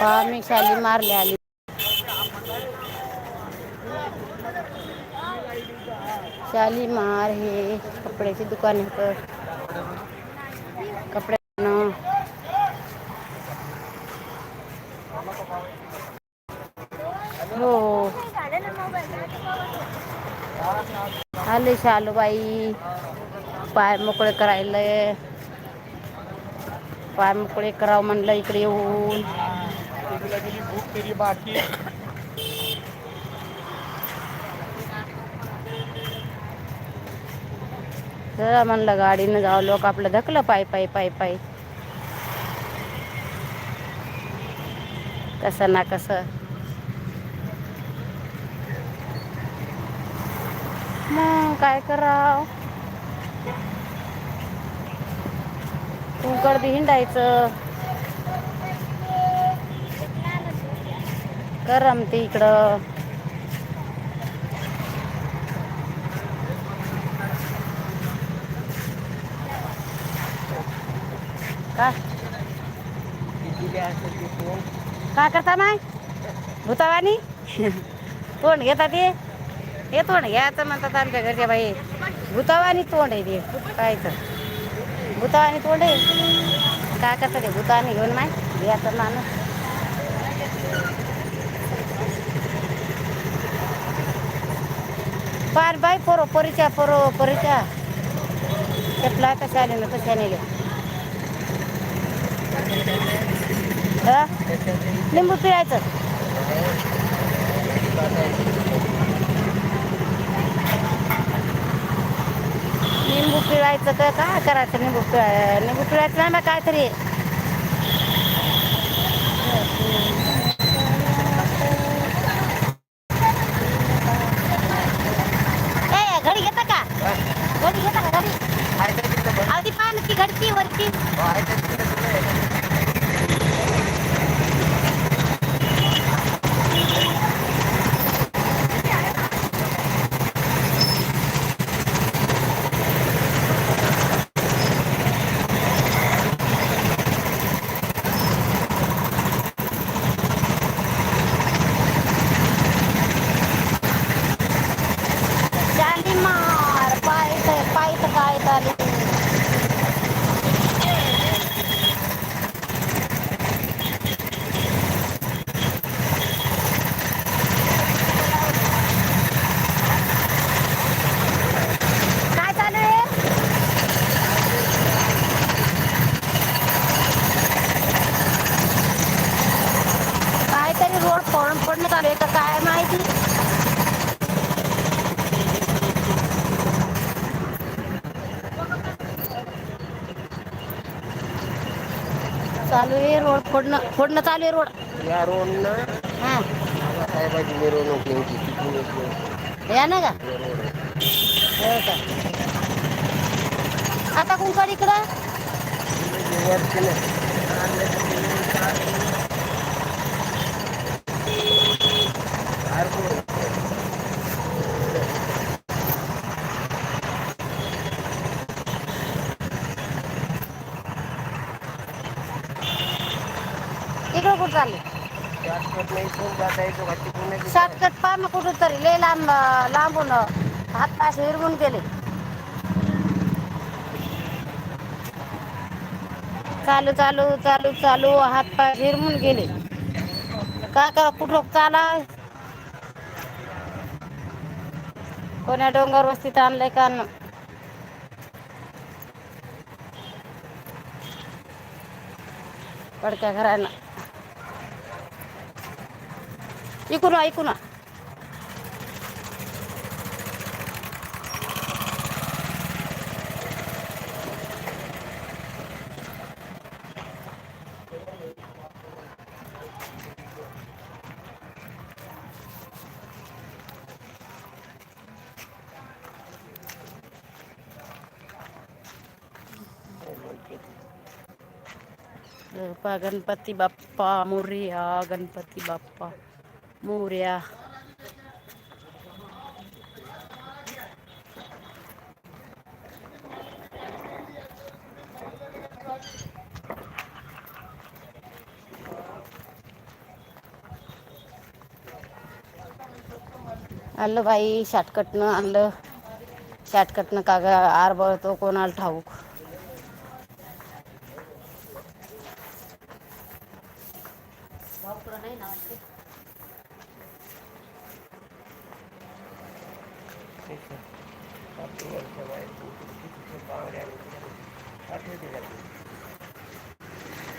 पहा मी शाली मारले आली. शालीमार हे कपड्याचे दुकान आहे तर. कपड्या हो. आले शालूबाई. पाय मोकळे करायला. पाय मोकळे करावं म्हणलं इकडे येऊन. भूक तेरी बाकी. जरा म्हणलं गाडीनं जावं लोक आपलं धकलं पाय पाय पाय पाय. कसं ना कसं. मग काय कराव? गर्दी हिंडायचं. हिंडायचं रमते इकडं. का काय करता माय? भूतावानी? तोंड घेता ते? हे तोंड घ्यायचं म्हणतात आमच्या घरच्या बाई. भूतावानी तोंड आहे ते. पाहायचं भूतावानी तोंड आहे? काय करतात ते? भूतावानी घेऊन माय. घ्यायचं माणूस. पार बाय पोरो पोरीच्या पोरो पोरीच्या. चपला कशा आले ना कशा नेले हं? लिंबू पिळायचं. लिंबू पिळायचं का? काय करायचं लिंबू पिळा लिंबू पिळायचं नाही मग काहीतरी ए, घडी घेता का घडी घेता का घडी अहो, ती पाहा ना ती घडती वरती शालीमार पायथ पायथ काय चालू काय चालू आहे काहीतरी रोड फोडून पडणं चालू आहे का काय माहिती चालू आहे रोड फोडणं फोडणं चालू आहे रोड. या रोडनं हां. साहेबाची मिरवणूक नेमकी येते. या ना का या. हो का? आता कुंकड इकडं? वरती शॉर्टकट नाही कुठं जाता शॉर्टकट पा मग कुठं तरी लय लांब लांबून हात पाय हिरवून गेले. चालू चालू चालू चालू हात पाय हिरवून गेले. का का कुठं चाला? कोण्या डोंगर वस्तीत आणलंय का न? पडक्या घरानं. इकून वा, इकून वा. बाप्पा गणपती बाप्पा मोर्या गणपती बाप्पा मोऱ्या आणलं बाई शाटकटनं आणलं. शाटकटनं का आर बळतो कोणाला ठाऊक.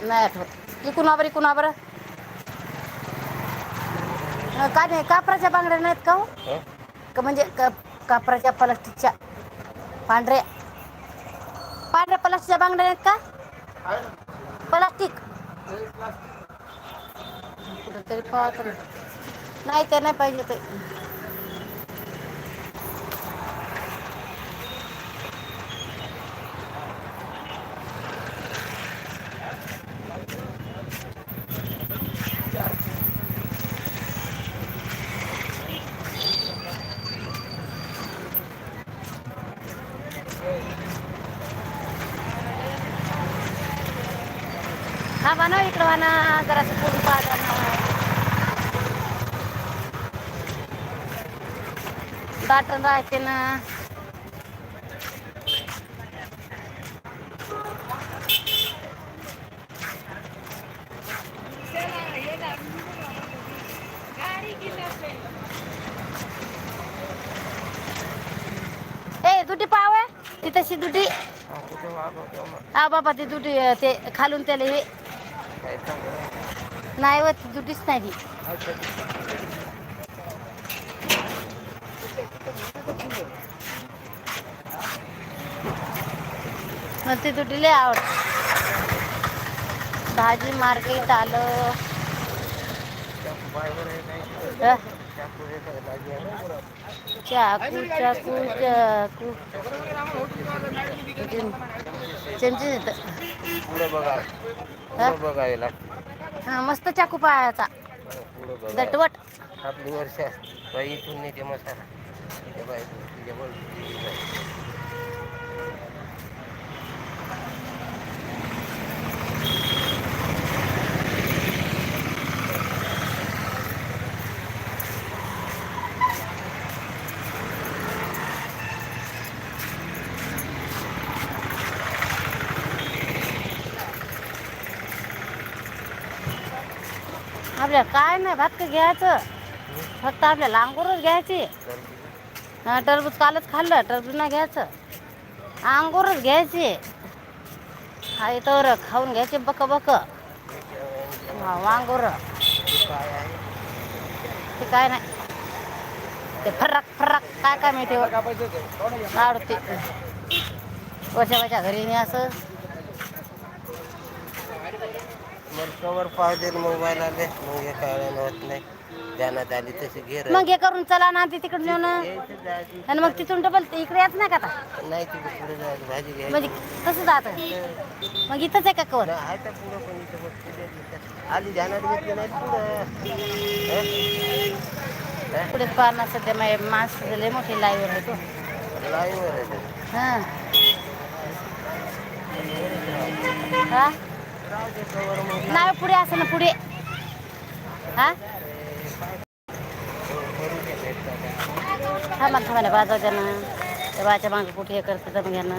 नाही आठवत इकून बरं इकून बरं काय नाही कापराच्या बांगड्या नाहीत का हो? का म्हणजे क कापराच्या प्लास्टिकच्या पांढऱ्या? पांढऱ्या प्लास्टिकच्या बांगड्या नाहीत का? प्लास्टिक. कुठंतरी पाहत नाही ते नाही पाहिजे ते. हा म्हणा इकडं म्हणा जरासं पूर्ण पाहता दाटण राहते ना ए दुटी पाव आहे ती तशी दुटी हा बाबा ती दुटी अं, ते खालून त्याला हे नाही व ती नाही ती मला ती दुटी लय आवडते. भाजी मार्केट आलं. चाकू चाकू चाकू. चमचे देतं हा? हा मस्त चाकू बघा दटवट आपली वर्ष इथून नेते मसाला आपल्या काय नाही भात का घ्यायचं. फक्त आपल्याला अंगूरच घ्यायची. टरबूज कालच खाल्लं टरबूज नाही घ्यायचं. अंगूरच घ्यायची. हा इथं खाऊन घ्यायचे बक बक वांगूर. आहे ते काय नाही. ते फरक फरक. काय काय माहिती? आवडते वरच्या वरच्या घरी नाही असं मग कवर पाहिजे मोबाईल आले. मग हे कळलं होत नाही. ध्यानात आली तशी घेर मग हे करून चला ना ते तिकडे नेऊन. आणि मग तिथून डबल ते इकडे यायचं नाही का आता? नाही तिथे पुढे जायचं. भाजी घ्यायची. म्हणजे कसं जात? मग इथंच आहे का कवर आहे तर पुढं पण इथं बघ, पुढे तिथं. आली ध्यानात घेतली नाही पुढं? पुढे पाहणार सध्या माझे माणसं लय मोठी लाईवर आहे तो हं? ते. हां. हा? नाही पुढे असं ना पुढे. हा? थांबा थांबा बाजा द्या ना त्या बाच्या मागं कुठे हे करते तर मग यांना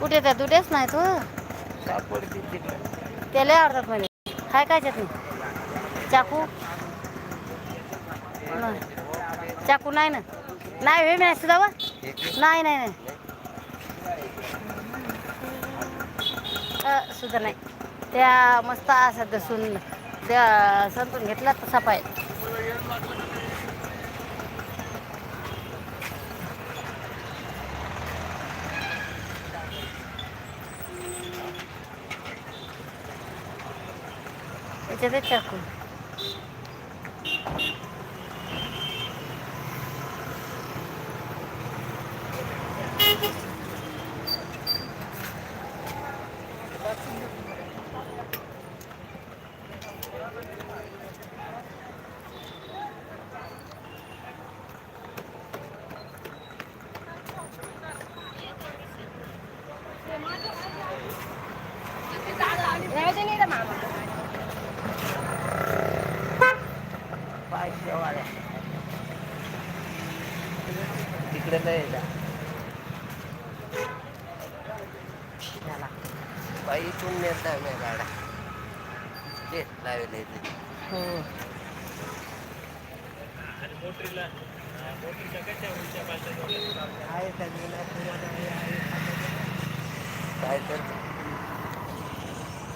कुठे त्या दुटेच नाही तू? सापडते त्याला आवडतात म्हणे. काय काय चटणी? चाकू? चाकू नाही ना? नाही हे मी सुद्धा नाही नाही नाही. सुद्धा नाही. त्या मस्त असं दसून त्या संतून घेतला तसा पाहिजे त्याच्यातच टाकू पाय शेवाळ्या तिकडे नाही आहे का? बाई इथून नेत आहे मी गाड्या ते लावले. हो. आहे हे. काय तर.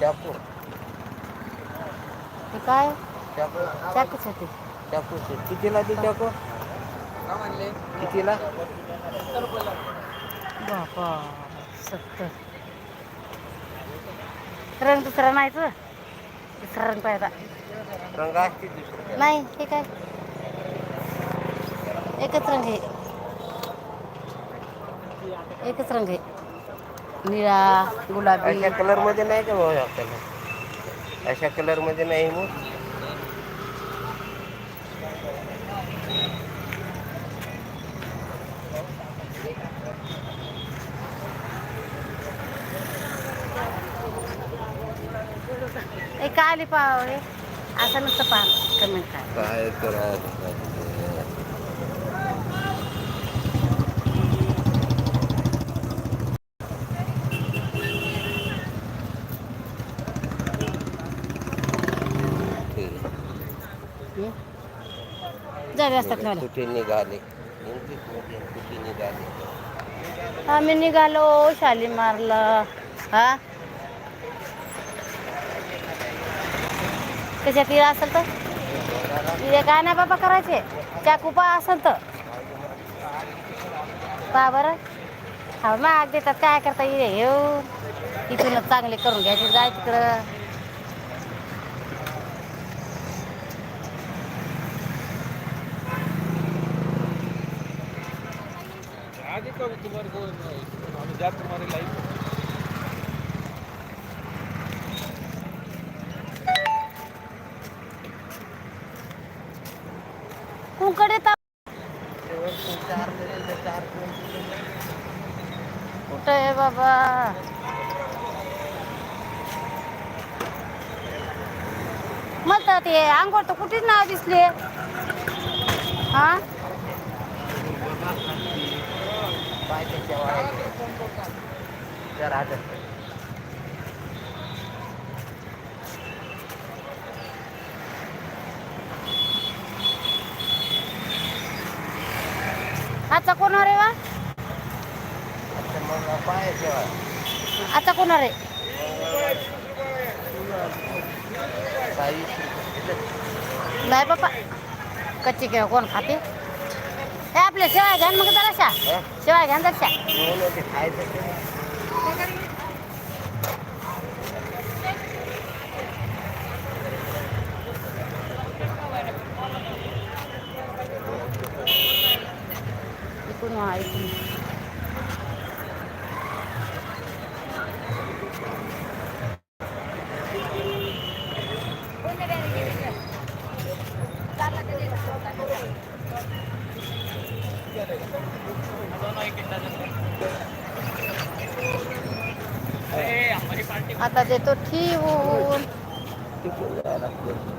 चाकू. ते काय? चाकू. चाकूच होते चाकू कितीला ती चाकू? कितीला? बापा सत्तर. रंग दुसरा नाही तर दुसरा रंग पाहिजे रंग दुसरं नाही हे काय? एकच रंग आहे. एकच रंग आहे. निळा गुलाबी. अशा कलरमध्ये नाही का भाऊ कलर अशा कलरमध्ये नाही मग? आली हे. असं नुसतं पहा कमेंट काय काय करा हं? जावे असतात मला कुठे निघाले? इंग्लिशमध्ये कुठे निघाले? आम्ही निघालो शालीमारला. हा? कशा तिला असेल तर? तिथे काय नाही बाबा करायचे. त्या पा असेल तर. पा बरं. हा माग देतात. काय करता ये येऊ. इथूनच चांगले करून घ्यायचे. जाय तिकडं. आगे कब तुम्हारे को हम जा तुम्हारी लाइफ कुंकडे तर चार चार कुठं आहे बाबा? मग ते अंघोळ तर कुठेच नाव दिसले. हा? जरा आता कोणावर आहे वा? आता मग कोणावर आहे नाही बाबा कच्ची केळ कोण खाते? हे आपल्या शेवाय घ्या ना मग जराशा? शेवाय घ्या ना जराशा. दोन होते खायचं ते. इकडून वा इकडून आता देतो ठेवून तिकडे जायला लागतं.